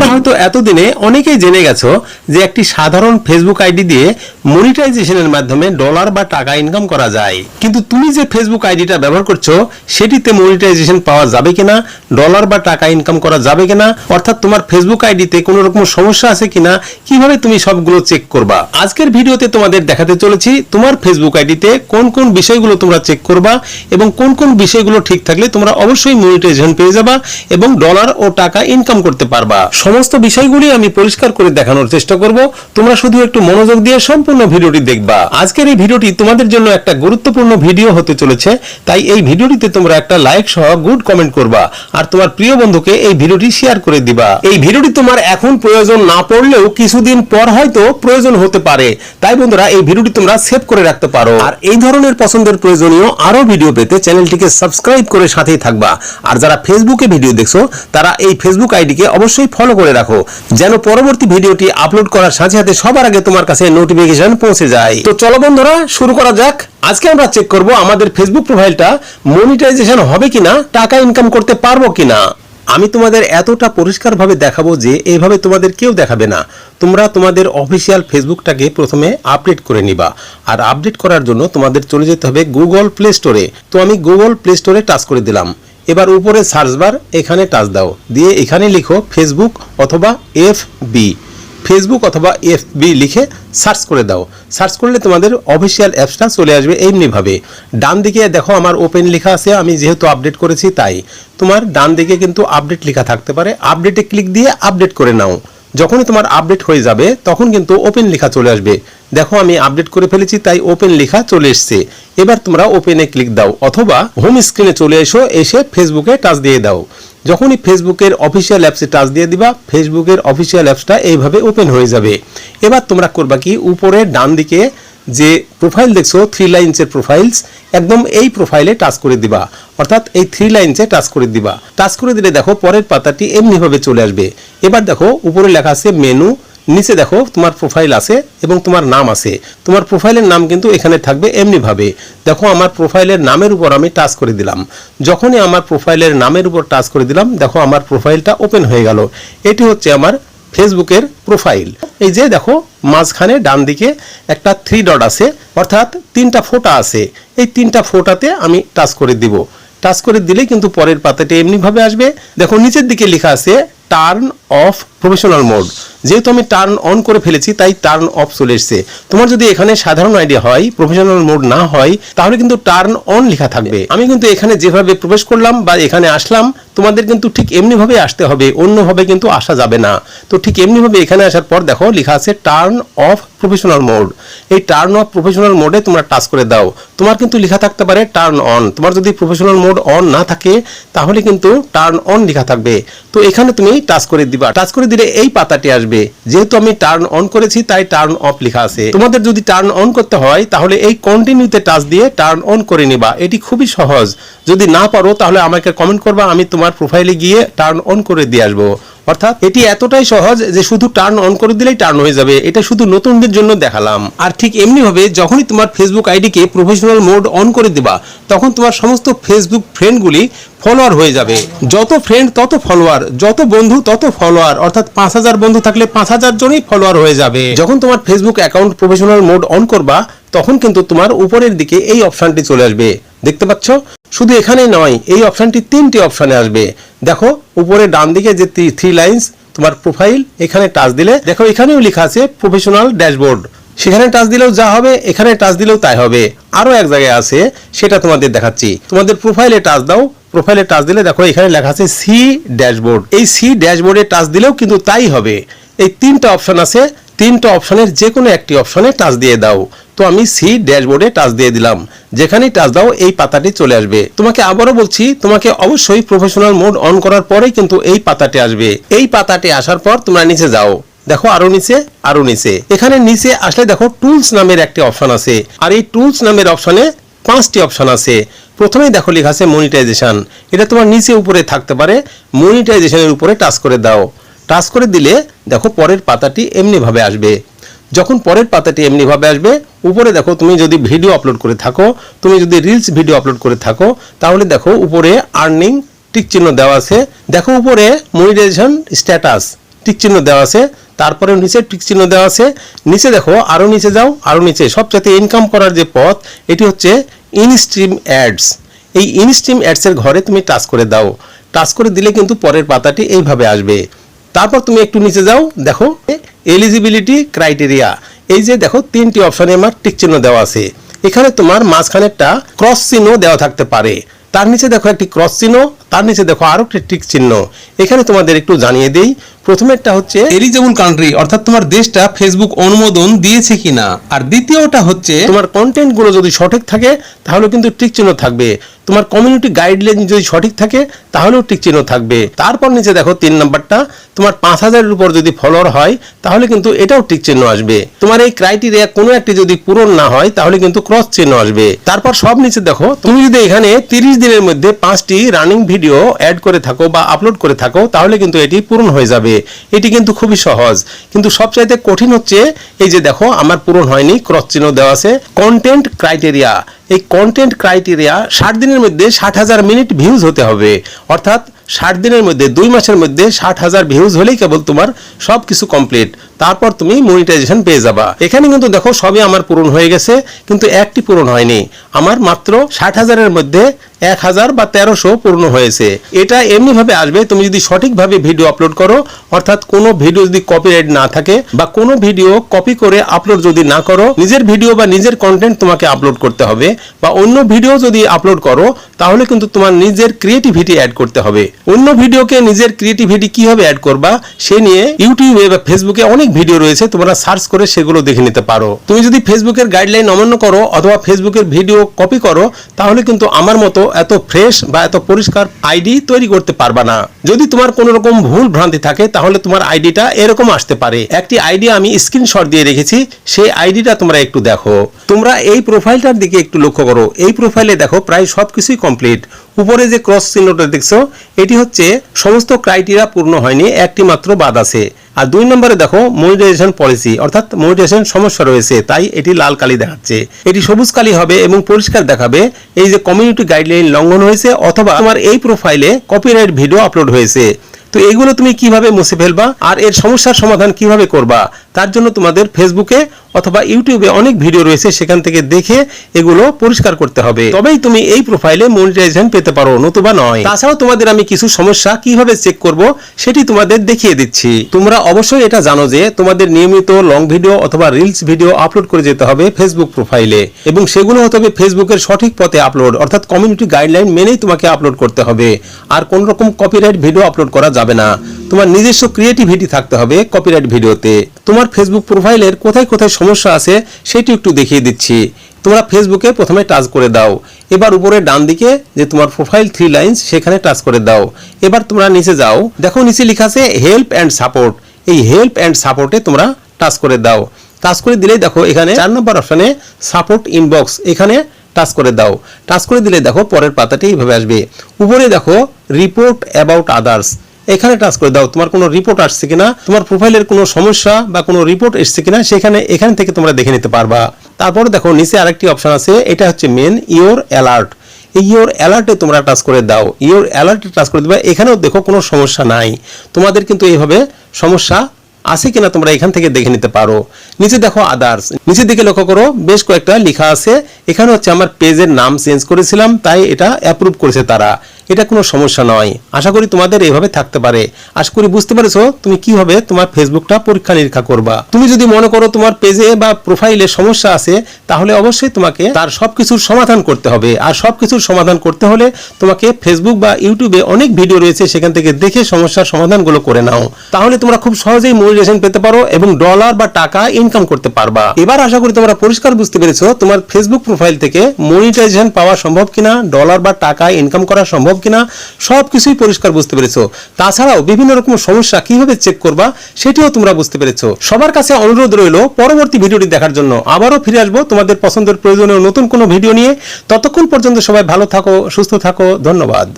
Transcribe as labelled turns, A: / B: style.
A: তোমরা হয়তো এতদিনে অনেকেই জেনে গেছো যে একটি সাধারণ ফেসবুক আইডি দিয়ে মনিটাইজেশনের মাধ্যমে ডলার বা টাকা ইনকাম করা যায়। কিন্তু তুমি যে ফেসবুক আইডিটা ব্যবহার করছ, সেটিতে মনিটাইজেশন পাওয়া যাবে কিনা ডলার বা টাকা ইনকাম করা যাবে কিনা, অর্থাৎ তোমার ফেসবুক আইডিতে কোনো রকম সমস্যা আছে কিনা, কীভাবে তুমি সবগুলো চেক করবা? আজকের ভিডিওতে তোমাদের দেখাতে চলেছি তোমার ফেসবুক আইডিতে কোন কোন বিষয়গুলো তোমরা চেক করবা এবং কোন কোন বিষয়গুলো ঠিক থাকলে তোমরা অবশ্যই মনিটাইজেশন পেয়ে যাবা এবং ডলার ও টাকা ইনকাম করতে পারবা। সমস্ত বিষয়গুলি আমি পরিষ্কার করে দেখানোর চেষ্টা করব। তোমরা শুধু একটু মনোযোগ দিয়ে সম্পূর্ণ ভিডিওটি দেখবা। আজকের এই ভিডিওটি তোমাদের জন্য একটা গুরুত্বপূর্ণ ভিডিও হতে চলেছে, তাই এই ভিডিওটিতে তোমরা একটা লাইক সহ গুড কমেন্ট করবা আর তোমার প্রিয় বন্ধুকে এই ভিডিওটি শেয়ার করে দিবা। এই ভিডিওটি তোমার এখন প্রয়োজন না পড়লেও কিছুদিন পর হয়তো প্রয়োজন হতে পারে। তাই বন্ধুরা, এই ভিডিওটি তোমরা সেভ করে রাখতে পারো। আর এই ধরনের পছন্দের প্রয়োজনীয় আরও ভিডিও পেতে চ্যানেলটিকে সাবস্ক্রাইব করে সাথেই থাকবা। আর যারা ফেসবুকে ভিডিও দেখছ, তারা এই ফেসবুক আইডিকে অবশ্যই ফলো করে রাখো। যেন পরবর্তী ভিডিওটি আপলোড করার সাথে সাথে সবার আগে তোমার কাছে নোটিফিকেশন পৌঁছে যায়। তো চলো বন্ধুরা, শুরু করা যাক। আজকে আমরা চেক করব আমাদের ফেসবুক প্রোফাইলটা মনিটাইজেশন হবে কিনা, টাকা ইনকাম করতে পারব কিনা। আমি তোমাদের এতটা পরিষ্কারভাবে দেখাবো যে এইভাবে তোমাদের কেউ দেখাবে না। তোমরা তোমাদের অফিসিয়াল ফেসবুকটাকে প্রথমে আপডেট করে নিবা। আর আপডেট করার জন্য তোমাদের চলে যেতে হবে গুগল প্লে স্টোরে তো আমি গুগল প্লে স্টোরে টাচ করে দিলাম। এবার উপরে সার্চ বার এখানে টাচ দাও। দিয়ে এখানে লিখো ফেসবুক অথবা এফ বি ফেসবুক অথবা এফ বি লিখে সার্চ করে দাও। সার্চ করলে তোমাদের অফিসিয়াল অ্যাপসটা চলে আসবে এমনিভাবে। ডান দিকে দেখো আমার ওপেন লেখা আছে, আমি যেহেতু আপডেট করেছি তাই। তোমার ডান দিকে কিন্তু আপডেট লেখা থাকতে পারে। আপডেটে ক্লিক দিয়ে আপডেট করে নাও। যখনই তোমার আপডেট হয়ে যাবে, তখন কিন্তু ওপেন লেখা চলে আসবে। দেখো, আমি আপডেট করে ফেলেছি, তাই ওপেন লেখা চলে এসছে। এবার তোমরা ওপেনে ক্লিক দাও, অথবা হোম স্ক্রিনে চলে এসো, এসে ফেসবুকে টাচ দিয়ে দাও। যখনই ফেসবুকের অফিসিয়াল অ্যাপসে টাচ দিয়ে দিবা ফেসবুকের অফিসিয়াল অ্যাপসটা এইভাবে ওপেন হয়ে যাবে। এবার তোমরা করবা কি, উপরে ডান দিকে যে প্রোফাইল দেখছ থ্রি লাইনসের প্রোফাইলস একদম এই প্রোফাইলে টাচ করে দিবা। অর্থাৎ এই থ্রি লাইনসে টাচ করে দিবা। টাচ করে দিলে দেখো, পরের পাতাটি এমনিভাবে চলে আসবে। এবার দেখো, উপরে লেখা আছে মেনু নিচে দেখো তোমার প্রোফাইল আছে এবং তোমার নাম আছে। তোমার প্রোফাইলের নাম কিন্তু এখানে থাকবে এমনিভাবে। দেখো, আমার প্রোফাইলের নামের উপর আমি টাচ করে দিলাম। যখনই আমার প্রোফাইলের নামের উপর টাচ করে দিলাম, দেখো, আমার প্রোফাইলটা ওপেন হয়ে গেল। এটি হচ্ছে আমার ফেসবুকের প্রোফাইল এই যে দেখো, মাঝখানে ডান দিকে একটা থ্রি ডট আছে, অর্থাৎ তিনটা ফোটা আছে। এই তিনটা ফোটাতে আমি টাচ করে দিব। টাচ করে দিলে কিন্তু পরের পাতাটি এমনিভাবে আসবে। দেখো, নিচের দিকে লেখা আছে টার্ন অফ প্রফেশনাল মোড যেহেতু আমি টার্ন অন করে ফেলেছি, তাই টার্ন অফ চলে এসছে। তোমার যদি এখানে সাধারণ আইডিয়া হয় প্রফেশনাল মোড না হয়, তাহলে কিন্তু টার্ন অন লেখা থাকবে। আমি কিন্তু এখানে যেভাবে প্রবেশ করলাম বা এখানে আসলাম, তোমাদের কিন্তু ঠিক এমনিভাবে আসতে হবে, অন্যভাবে কিন্তু আসা যাবে না। তো ঠিক এমনিভাবে এখানে আসার পর দেখো, লেখা আছে টার্ন অফ প্রফেশনাল মোড এই টার্ন অফ প্রফেশনাল মোডে তোমরা টাচ করে দাও। তোমার কিন্তু লেখা থাকতে পারে টার্ন অন তোমার যদি প্রফেশনাল মোড অন না থাকে, তাহলে কিন্তু টার্ন অন লেখা থাকবে। তো এখানে তুমি টাচ করে দিবা। টাচ করে দিলে এই পাতাটি আসবে। যেহেতু আমি টার্ন অন করেছি, তাই টার্ন অফ লেখা আছে। তোমাদের যদি টার্ন অন করতে হয়, তাহলে এই কন্টিনিউতে টাচ দিয়ে টার্ন অন করে নিবা। এটি খুবই সহজ। যদি না পারো, তাহলে আমাকে কমেন্ট করবা, আমি তোমার প্রোফাইলে গিয়ে টার্ন অন করে দিয়ে আসব। অর্থাৎ এটি এতটাই সহজ যে শুধু টার্ন অন করে দিলেই টার্ন হয়ে যাবে। এটা শুধু নতুনদের জন্য দেখালাম। আর ঠিক এমনি ভাবে যখনই তোমার ফেসবুক আইডিকে প্রফেশনাল মোড অন করে দিবা, তখন তোমার সমস্ত ফেসবুক ফ্রেন্ডগুলি ফলোয়ার হয়ে যাবে। যত ফ্রেন্ড তত ফলোয়ার যত বন্ধু, তত ফলোয়ার অর্থাৎ পাঁচ হাজার বন্ধু থাকলে পাঁচ হাজার জনই ফলোয়ার হয়ে যাবে। যখন তোমার Facebook account professional mode on করবা তখন কিন্তু তোমার উপরের দিকে এই অপশনটি চলে আসবে। দেখতে পাচ্ছ? শুধু এখানে নয়, এই অপশনটি তিনটি অপশানে আসবে। দেখো, উপরে ডান দিকে যে থ্রি লাইন্স তোমার প্রোফাইল এখানে টাচ দিলে, দেখো এখানেও লেখা আছে প্রফেশনাল ড্যাশবোর্ড সেখানে টাচ দিলেও যা হবে, এখানে টাচ দিলেও তাই হবে। আরও এক জায়গায় আছে, সেটা তোমাদের দেখাচ্ছি। তোমাদের প্রোফাইলে টাচ দাও প্রোফাইলে টাচ দিলে দেখো এখানে লেখা আছে সি ড্যাশবোর্ড এই সি ড্যাশবোর্ডে টাচ দিলেও কিন্তু তাই হবে। এই তিনটা অপশন আছে তিনটা অপশনের যে কোনো একটি অপশনে টাচ দিয়ে দাও। তো আমি সি ড্যাশবোর্ডে টাচ দিয়ে দিলাম। যেখানেই টাচ দাও, এই পাতাটি চলে আসবে। তোমাকে আবারও বলছি, তোমাকে অবশ্যই প্রফেশনাল মোড অন করার পরেই কিন্তু এই পাতাটি আসবে। এই পাতাটি আসার পর তোমরা নিচে যাও। দেখো, আরও নিচে আরও নিচে। এখানে নিচে আসলে দেখো টুলস নামের একটি অপশন আছে। আর এই টুলস নামের অপশনে পাঁচটি অপশন আছে। প্রথমেই দেখো লেখা আছে মনিটাইজেশন এটা তোমার নিচে উপরে থাকতে পারে। মনিটাইজেশনের উপরে টাচ করে দাও। টাচ করে দিলে দেখো পরের পাতাটি এমনিভাবে আসবে। যখন পরের পাতাটি এমনিভাবে আসবে, উপরে দেখো তুমি যদি ভিডিও আপলোড করে থাকো, তুমি যদি রিলস ভিডিও আপলোড করে থাকো, তাহলে দেখো উপরে আর্নিং টিক চিহ্ন দেওয়া আছে। দেখো উপরে মনিটাইজেশন স্ট্যাটাস টিক চিহ্ন দেওয়া আছে, তারপরে নিচে টিক চিহ্ন দেওয়া আছে। নিচে দেখো আরও নিচে যাও আরও নিচে। সবচেয়ে ইনকাম করার যে পথ, এটি হচ্ছে ইনস্ট্রিম অ্যাডস এই ইনস্ট্রিম অ্যাডসের ঘরে তুমি টাচ করে দাও। টাচ করে দিলে কিন্তু পরের পাতাটি এইভাবে আসবে। তারপর তুমি একটু নিচে যাও, দেখো এলিজিবিলিটি ক্রাইটেরিয়া এই যে দেখো, তিনটি অপশানে আমার টিক চিহ্ন দেওয়া আছে। এখানে তোমার মাঝখানেরটা ক্রস চিহ্ন দেওয়া থাকতে পারে। তার নিচে দেখো একটি ক্রস চিহ্ন তার নিচে দেখো আরও একটি টিক চিহ্ন। এখানে তোমাদের একটু জানিয়ে দেই। প্রথমেরটা হচ্ছে
B: এলিজেবল কান্ট্রি অর্থাৎ তোমার দেশটা ফেসবুক অনুমোদন দিয়েছে কিনা। আর দ্বিতীয়টা হচ্ছে
A: তোমার কন্টেন্টগুলো যদি সঠিক থাকে তাহলে কিন্তু টিক চিহ্ন থাকবে। তোমার কমিউনিটি গাইডলাইন যদি সঠিক থাকে তাহলেও টিক চিহ্ন থাকবে। তারপর নিচে দেখো তিন নাম্বারটা তোমার পাঁচ হাজারের উপর যদি ফলোয়ার হয় তাহলে কিন্তু এটাও টিক চিহ্ন আসবে। তোমার এই ক্রাইটেরিয়া কোনো একটি যদি পূরণ না হয় তাহলে কিন্তু ক্রস চিহ্ন আসবে। তারপর সব নিচে দেখো তুমি যদি এখানে তিরিশ দিনের মধ্যে পাঁচটি রানিং ভিডিও অ্যাড করে থাকো বা আপলোড করে থাকো, তাহলে কিন্তু এটি পূরণ হয়ে যাবে। এটি কিন্তু খুবই সহজ। কিন্তু সবচাইতে কঠিন হচ্ছে, এই যে দেখো, আমার পূরণ হয়নি ক্রস চিহ্ন দেওয়া আছে। কন্টেন্ট ক্রাইটেরিয়া এই কন্টেন্ট ক্রাইটেরিয়া ষাট দিনের মধ্যে ষাট হাজার মিনিট ভিউজ হতে হবে। অর্থাৎ ষাট দিনের মধ্যে, দুই মাসের মধ্যে ষাট হাজার ভিউজ হলেই কেবল তোমার সব কিছু কমপ্লিট তারপর তুমি মনিটাইজেশন পেয়ে যাবা। এখানে কিন্তু দেখো সবই আমার পূরণ হয়ে গেছে, কিন্তু একটি পূরণ হয়নি। আমার মাত্র ষাট হাজারের মধ্যে এক হাজার বা তেরোশো পূর্ণ হয়েছে। এটা এমনিভাবে আসবে, তুমি যদি সঠিকভাবে ভিডিও আপলোড করো, অর্থাৎ কোনো ভিডিও যদি কপিরাইট না থাকে বা কোনো ভিডিও কপি করে আপলোড যদি না করো, নিজের ভিডিও বা নিজের কন্টেন্ট তোমাকে আপলোড করতে হবে। বা অন্য ভিডিও যদি আপলোড করো, তাহলে কিন্তু তোমার নিজের ক্রিয়েটিভিটি অ্যাড করতে হবে। অন্য ভিডিওকে নিজের ক্রিয়েটিভিটি কীভাবে অ্যাড করবা, সে নিয়ে ইউটিউবে বা ফেসবুকে অনেক ভিডিও রয়েছে, তোমরা সার্চ করে সেগুলো দেখে নিতে পারো। তুমি যদি ফেসবুকের গাইডলাইন অমান্য করো, অথবা ফেসবুকের ভিডিও কপি করো, তাহলে কিন্তু আমার মতো এত ফ্রেশ বা এত পরিষ্কার আইডি তৈরি করতে পারবা না। যদি তোমার কোনো রকম ভুল ভ্রান্তি থাকে, তাহলে তোমার আইডিটা এরকম আসতে পারে। একটি আইডি আমি স্ক্রিনশট দিয়ে রেখেছি, সেই আইডিটা তোমরা একটু দেখো। তোমরা এই প্রোফাইলটার দিকে একটু লক্ষ্য করো। এই প্রোফাইলে দেখো, প্রায় সবকিছুই কমপ্লিট উপরে যে ক্রস চিহ্নটা দেখছ, এটি হচ্ছে সমস্ত ক্রাইটেরিয়া পূর্ণ হয়নি, একটি মাত্র বাদ আছে। আর দুই নম্বরে দেখো মনিটাইজেশন পলিসি অর্থাৎ মনিটাইজেশন সমস্যা রয়েছে, তাই এটি লাল কালি দেখাচ্ছে। এটি সবুজ কালি হবে এবং পরিষ্কার দেখাবে এই যে কমিউনিটি গাইডলাইন লঙ্ঘন হয়েছে, অথবা তোমার এই প্রোফাইলে কপিরাইট ভিডিও আপলোড হয়েছে। তো এগুলো তুমি কীভাবে মুছে ফেলবা, আর এর সমস্যার সমাধান কীভাবে করবা তার জন্য তোমাদের ফেসবুকে অথবা ইউটিউবে অনেক ভিডিও রয়েছে, সেখান থেকে দেখে এগুলো পরিষ্কার করতে হবে। তবেই তুমি এই প্রোফাইলে মনিটাইজেশন পেতে পারো, নতুবা নয়। তাছাড়াও তোমাদের আমি কিছু সমস্যা কীভাবে চেক করব, সেটি তোমাদের দেখিয়ে দিচ্ছি। তোমরা অবশ্যই এটা জানো যে তোমাদের নিয়মিত লং ভিডিও অথবা রিলস ভিডিও আপলোড করে যেতে হবে ফেসবুক প্রোফাইলে এবং সেগুলো হতে হবে ফেসবুকের সঠিক পথে আপলোড অর্থাৎ কমিউনিটি গাইডলাইন মেনেই তোমাকে আপলোড করতে হবে। আর কোন রকম কপিরাইট ভিডিও আপলোড করা যাবে না। তোমার নিজস্ব ক্রিয়েটিভিটি থাকতে হবে কপিরাইট ভিডিওতে তোমার ফেসবুক প্রোফাইলের কোথায় কোথায় সমস্যা আছে সেটি একটু দেখিয়ে দিচ্ছি। তোমরা ফেসবুকে প্রথমে টাচ করে দাও। এবার উপরে ডান দিকে যে তোমার প্রোফাইল থ্রি লাইন্স সেখানে টাচ করে দাও। এবার তোমরা নিচে যাও। দেখো নিচে লেখা আছে হেল্প অ্যান্ড সাপোর্ট এই হেল্প অ্যান্ড সাপোর্টে তোমরা টাচ করে দাও। টাচ করে দিলেই দেখো এখানে চার নম্বর অপশনে সাপোর্ট ইনবক্স এখানে টাচ করে দাও। টাচ করে দিলে দেখো পরের পাতাটি এইভাবে আসবে। উপরে দেখো রিপোর্ট অ্যাবাউট আদার্স এখানে টাচ করে দাও, তোমার কোনো রিপোর্ট আসছে কিনা, তোমার প্রোফাইলের কোনো সমস্যা বা কোনো রিপোর্ট এসছে কিনা, সেখানে এখান থেকে তোমরা দেখে নিতে পারবা। তারপর দেখো, নিচে আরেকটি অপশন আছে, এটা হচ্ছে মেন ইওর অ্যালার্ট এই ইওর অ্যালার্টে তোমরা টাচ করে দাও। ইওর অ্যালার্টে টাচ করে দেবে, এখানেও দেখো কোনো সমস্যা নাই। তোমাদের কিন্তু এইভাবে সমস্যা আছে কিনা তোমরা এখান থেকে দেখে নিতে পারো। নিচে দেখো আদার্স নিচে দিকে লক্ষ্য করো, বেশ কয়েকটা লেখা আছে। এখানে হচ্ছে আমার পেজের নাম চেঞ্জ করেছিলাম, তাই এটা অ্যাপ্রুভ করেছে তারা। এটা কোনো সমস্যা নয়। আশা করি তোমাদের এইভাবে থাকতে পারে। আশা করি বুঝতে পেরেছ তুমি কীভাবে তোমার ফেসবুকটা পরীক্ষা নিরীক্ষা করবা। তুমি যদি মনে করো তোমার পেজে বা প্রোফাইলে সমস্যা আছে, তাহলে অবশ্যই তোমাকে তার সবকিছুর সমাধান করতে হবে। আর সবকিছুর সমাধান করতে হলে তোমাকে ফেসবুক বা ইউটিউবে অনেক ভিডিও রয়েছে, সেখান থেকে দেখে সমস্যার সমাধানগুলো করে নাও। তাহলে তোমরা খুব সহজেই মনিটাইজেশন পেতে পারো এবং ডলার বা টাকা ইনকাম করতে পারবা। এবার আশা করি তোমরা পরিষ্কার বুঝতে পেরেছ তোমার ফেসবুক প্রোফাইল থেকে মনিটাইজেশন পাওয়া সম্ভব কিনা ডলার বা টাকা ইনকাম করা সম্ভব কিনা, সবকিছুই পরিষ্কার বুঝতে পেরেছ। তাছাড়াও বিভিন্ন রকম সমস্যা কীভাবে চেক করবা, সেটিও তোমরা বুঝতে পেরেছ। সবার কাছে অনুরোধ রইল পরবর্তী ভিডিওটি দেখার জন্য। আবারও ফিরে আসব তোমাদের পছন্দের প্রয়োজনীয় নতুন কোনো ভিডিও নিয়ে। ততক্ষণ পর্যন্ত সবাই ভালো থাকো, সুস্থ থাকো, ধন্যবাদ।